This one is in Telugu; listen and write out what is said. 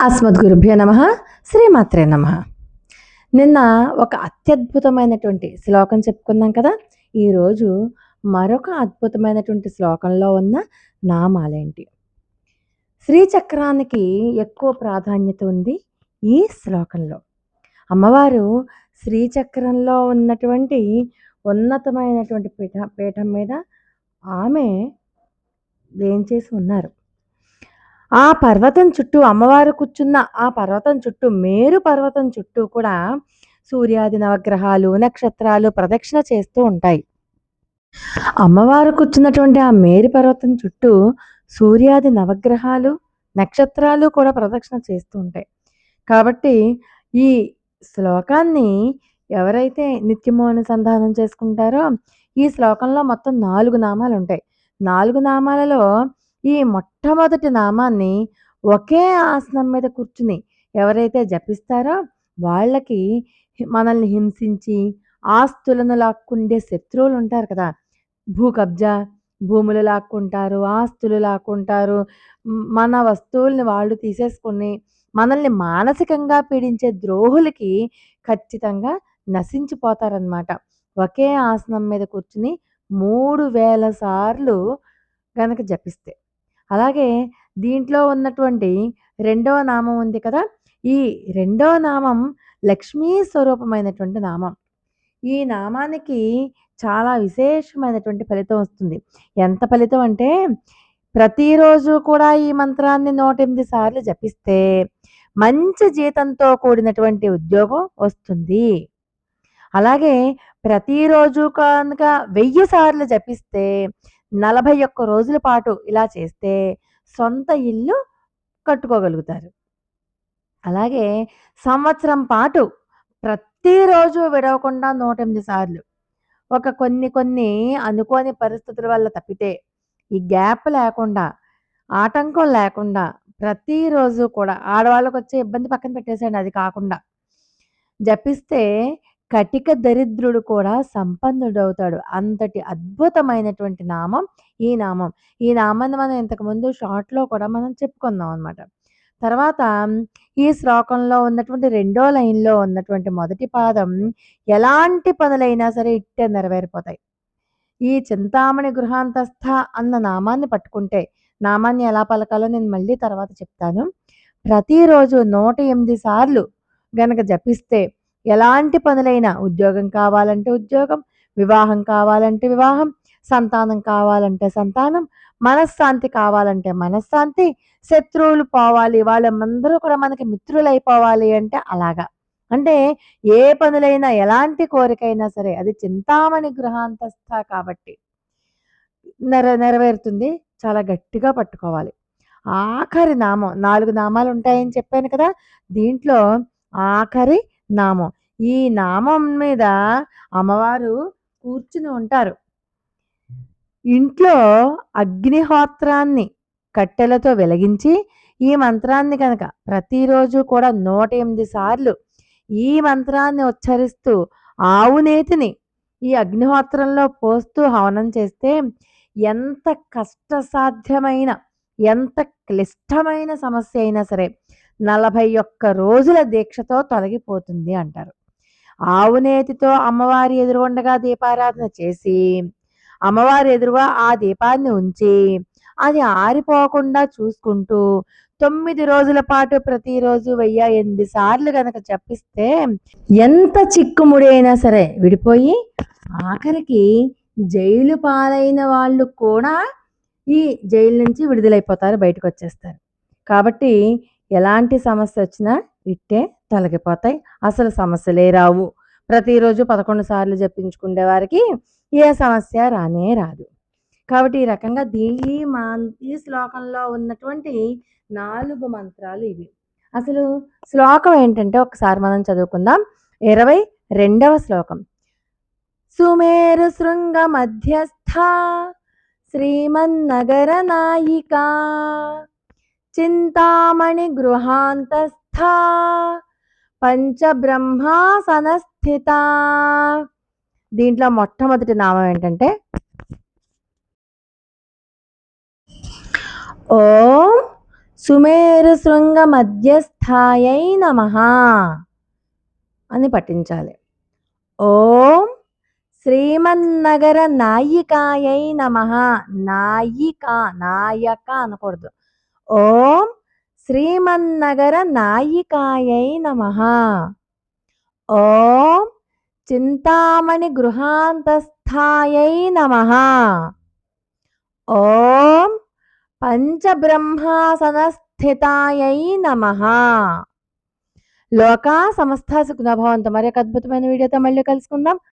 అస్మద్గురుభ్యో నమ. శ్రీమాత్రే నమ. నిన్న ఒక అత్యద్భుతమైనటువంటి శ్లోకం చెప్పుకున్నాం కదా? ఈరోజు మరొక అద్భుతమైనటువంటి శ్లోకంలో ఉన్న నామాలేంటి? శ్రీచక్రానికి ఎక్కువ ప్రాధాన్యత ఉంది ఈ శ్లోకంలో. అమ్మవారు శ్రీచక్రంలో ఉన్నటువంటి ఉన్నతమైనటువంటి పీఠ పీఠం మీద ఆమె వేంచేసి ఉన్నారు? ఆ పర్వతం చుట్టూ అమ్మవారు కూర్చున్న ఆ పర్వతం చుట్టూ మేరు పర్వతం చుట్టూ కూడా సూర్యాది నవగ్రహాలు నక్షత్రాలు ప్రదక్షిణ చేస్తూ ఉంటాయి. అమ్మవారు కూర్చున్నటువంటి ఆ మేరు పర్వతం చుట్టూ సూర్యాది నవగ్రహాలు నక్షత్రాలు కూడా ప్రదక్షిణ చేస్తూ ఉంటాయి. కాబట్టి ఈ శ్లోకాన్ని ఎవరైతే నిత్యము అనుసంధానం చేసుకుంటారో ఈ శ్లోకంలో మొత్తం నాలుగు నామాలు ఉంటాయి. నాలుగు నామాలలో ఈ మొట్టమొదటి నామాన్ని ఒకే ఆసనం మీద కూర్చుని ఎవరైతే జపిస్తారో వాళ్ళకి మనల్ని హింసించి ఆస్తులను లాక్కుండే శత్రువులు ఉంటారు కదా. భూ కబ్జా భూములు లాక్కుంటారు ఆస్తులు లాక్కుంటారు. మన వస్తువుల్ని వాళ్ళు తీసేసుకుని మనల్ని మానసికంగా పీడించే ద్రోహులకి ఖచ్చితంగా నశించిపోతారనమాట ఒకే ఆసనం మీద కూర్చుని మూడు వేల సార్లు కనుక జపిస్తే అలాగే దీంట్లో ఉన్నటువంటి రెండవ నామం ఉంది కదా ఈ రెండవ నామం లక్ష్మీ స్వరూపమైనటువంటి నామం. ఈ నామానికి చాలా విశేషమైనటువంటి ఫలితం వస్తుంది. ఎంత ఫలితం అంటే ప్రతిరోజు కూడా ఈ మంత్రాన్ని నూట ఎనిమిది సార్లు జపిస్తే మంచి జీతంతో కూడినటువంటి ఉద్యోగం వస్తుంది. అలాగే ప్రతిరోజు కనుక వెయ్యి సార్లు జపిస్తే నలభై ఒక్క రోజుల పాటు ఇలా చేస్తే సొంత ఇల్లు కట్టుకోగలుగుతారు. అలాగే సంవత్సరం పాటు ప్రతిరోజు విడవకుండా నూట ఎనిమిది సార్లు ఒక కొన్ని కొన్ని అనుకోని పరిస్థితుల వల్ల తప్పితే ఈ గ్యాప్ లేకుండా ఆటంకం లేకుండా ప్రతిరోజు కూడా ఆడవాళ్ళకు వచ్చే ఇబ్బంది పక్కన పెట్టేసాడు అది కాకుండా జపిస్తే కటిక దరిద్రుడు కూడా సంపన్నుడవుతాడు. అంతటి అద్భుతమైనటువంటి నామం ఈ నామం. ఈ నామాన్ని మనం ఇంతకుముందు షార్ట్లో కూడా మనం చెప్పుకుందాం అనమాట తర్వాత ఈ శ్లోకంలో ఉన్నటువంటి రెండో లైన్లో ఉన్నటువంటి మొదటి పాదం ఎలాంటి పనులైనా సరే ఇట్టే నెరవేరిపోతాయి. ఈ చింతామణి గృహాంతస్థ అన్న నామాన్ని పట్టుకుంటే నామాన్ని ఎలా పలకాలో నేను మళ్ళీ తర్వాత చెప్తాను. ప్రతిరోజు నూట ఎనిమిది సార్లు గనక జపిస్తే ఎలాంటి పనులైనా ఉద్యోగం కావాలంటే ఉద్యోగం వివాహం కావాలంటే వివాహం సంతానం కావాలంటే సంతానం మనశ్శాంతి కావాలంటే మనశ్శాంతి శత్రువులు పోవాలి వాళ్ళందరూ కూడా మనకి మిత్రులైపోవాలి అంటే అలాగా. అంటే ఏ పనులైనా ఎలాంటి కోరికైనా సరే అది చింతామణి గృహాంతస్థ కాబట్టి నెర నెరవేరుతుంది. చాలా గట్టిగా పట్టుకోవాలి. ఆఖరి నామం నాలుగు నామాలు ఉంటాయని చెప్పాను కదా దీంట్లో ఆఖరి నామం. ఈ నామం మీద అమ్మవారు కూర్చుని ఉంటారు. ఇంట్లో అగ్నిహోత్రాన్ని కట్టెలతో వెలిగించి ఈ మంత్రాన్ని కనుక ప్రతిరోజు కూడా నూట ఎనిమిది సార్లు ఈ మంత్రాన్ని ఉచ్చరిస్తూ ఆవు నేతిని ఈ అగ్నిహోత్రంలో పోస్తూ హవనం చేస్తే ఎంత కష్టసాధ్యమైన ఎంత క్లిష్టమైన సమస్య అయినా సరే నలభై ఒక్క రోజుల దీక్షతో తొలగిపోతుంది అంటారు. ఆవునేతితో అమ్మవారి ఎదురుగుండగా దీపారాధన చేసి అమ్మవారి ఎదురుగా ఆ దీపాన్ని ఉంచి అది ఆరిపోకుండా చూసుకుంటూ తొమ్మిది రోజుల పాటు ప్రతిరోజు వెయ్యి ఎనిమిది సార్లు గనక చెప్పిస్తే ఎంత చిక్కుముడైనా సరే విడిపోయి ఆఖరికి జైలు పాలైన వాళ్ళు కూడా ఈ జైలు నుంచి విడుదలైపోతారు బయటకు వచ్చేస్తారు. కాబట్టి ఎలాంటి సమస్య వచ్చినా ఇట్టే తొలగిపోతాయి. అసలు సమస్యలే రావు. ప్రతిరోజు పదకొండు సార్లు జపించుకునే వారికి ఏ సమస్య రానే రాదు. కాబట్టి ఈ రకంగా దీ మా ఈ శ్లోకంలో ఉన్నటువంటి నాలుగు మంత్రాలు ఇవి. అసలు శ్లోకం ఏంటంటే ఒకసారి మనం చదువుకుందాం. ఇరవై రెండవ శ్లోకం. సుమేరు శృంగ మధ్యస్థ శ్రీమన్నగర నాయికా చింతామణి గృహాంతస్థ పంచబ్రహ్మాసన దీంట్లో మొట్టమొదటి నామం ఏంటంటే ఓం సుమేరు శృంగ మధ్యస్థాయై నమ అని పఠించాలి. ఓం శ్రీమన్నగర నాయికాయై నమ నాయిక నాయక అనకూడదు. ఓం శ్రీమన్నగర నాయికాయై నమ. ఓం చింతామణి గృహాంతస్థాయై నమ. ఓం పంచబ్రహ్మాసనస్థితాయై నమ. లోకా సమస్త సుఖనభవంతో మరి ఒక అద్భుతమైన వీడియోతో మళ్ళీ కలుసుకుందాం.